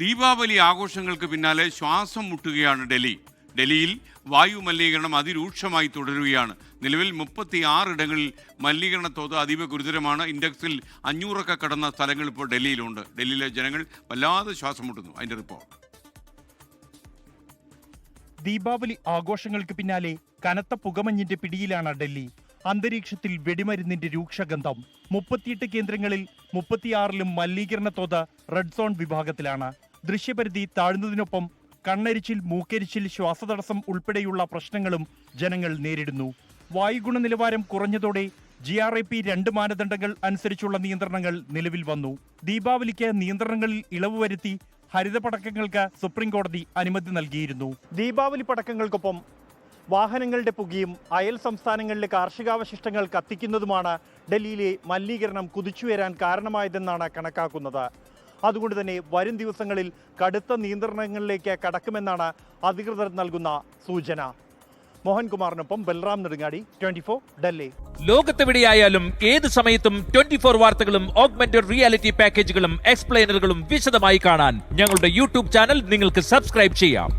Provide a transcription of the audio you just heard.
ദീപാവലി ആഘോഷങ്ങൾക്ക് പിന്നാലെ ശ്വാസം മുട്ടുകയാണ് ഡൽഹി. ഡൽഹിയിൽ വായു മലിനീകരണം അതിരൂക്ഷമായി തുടരുകയാണ്. നിലവിൽ മുപ്പത്തി ആറിടങ്ങളിൽ മലിനീകരണ തോത് അതീവ ഗുരുതരമാണ്. ഇൻഡെക്സിൽ അഞ്ഞൂറൊക്കെ കടന്ന സ്ഥലങ്ങൾ ഇപ്പോൾ ഡൽഹിയിലുണ്ട്. ഡൽഹിയിലെ ജനങ്ങൾ വല്ലാതെ ശ്വാസം മുട്ടുന്നു. അതിന്റെ റിപ്പോർട്ട്. ദീപാവലി ആഘോഷങ്ങൾക്ക് പിന്നാലെ കനത്ത പുകമഞ്ഞിന്റെ പിടിയിലാണ് ഡൽഹി. അന്തരീക്ഷത്തിൽ വെടിമരുന്നിന്റെ രൂക്ഷഗന്ധം. മുപ്പത്തിയെട്ട് കേന്ദ്രങ്ങളിൽ മുപ്പത്തിയാറിലും മലിനീകരണ തോത് റെഡ് സോൺ വിഭാഗത്തിലാണ്. ദൃശ്യപരിധി താഴ്ന്നതിനൊപ്പം കണ്ണരിച്ചിൽ മൂക്കരിച്ചിൽ ശ്വാസതടസ്സം ഉൾപ്പെടെയുള്ള പ്രശ്നങ്ങളും ജനങ്ങൾ നേരിടുന്നു. വായു ഗുണനിലവാരം കുറഞ്ഞതോടെ ജി ആർ എ പി രണ്ട് മാനദണ്ഡങ്ങൾ അനുസരിച്ചുള്ള നിയന്ത്രണങ്ങൾ നിലവിൽ വന്നു. ദീപാവലിക്ക് നിയന്ത്രണങ്ങളിൽ ഇളവ് വരുത്തി ഹരിത പടക്കങ്ങൾക്ക് സുപ്രീംകോടതി അനുമതി നൽകിയിരുന്നു. ദീപാവലി പടക്കങ്ങൾക്കൊപ്പം വാഹനങ്ങളുടെ പുകയും അയൽ സംസ്ഥാനങ്ങളിലെ കാർഷികാവശിഷ്ടങ്ങൾ കത്തിക്കുന്നതുമാണ് ഡൽഹിയിലെ മലിനീകരണം കുതിച്ചുയരാൻ കാരണമായതെന്നാണ് കണക്കാക്കുന്നത്. അതുകൊണ്ട് തന്നെ വരും ദിവസങ്ങളിൽ കടുത്ത നിയന്ത്രണങ്ങളിലേക്ക് കടക്കുമെന്നാണ് അധികൃതർ നൽകുന്ന സൂചന. മോഹൻകുമാറിനൊപ്പം ബൽറാം നെടുങ്ങാടി ട്വന്റി ഫോർ ഡൽഹി. ലോകത്തെവിടെയായാലും ഏത് സമയത്തും ട്വന്റി ഫോർ വാർത്തകളും ഓഗ്മെന്റഡ് റിയാലിറ്റി പാക്കേജുകളും എക്സ്പ്ലെയിനറുകളും വിശദമായി കാണാൻ ഞങ്ങളുടെ യൂട്യൂബ് ചാനൽ നിങ്ങൾക്ക് സബ്സ്ക്രൈബ് ചെയ്യാം.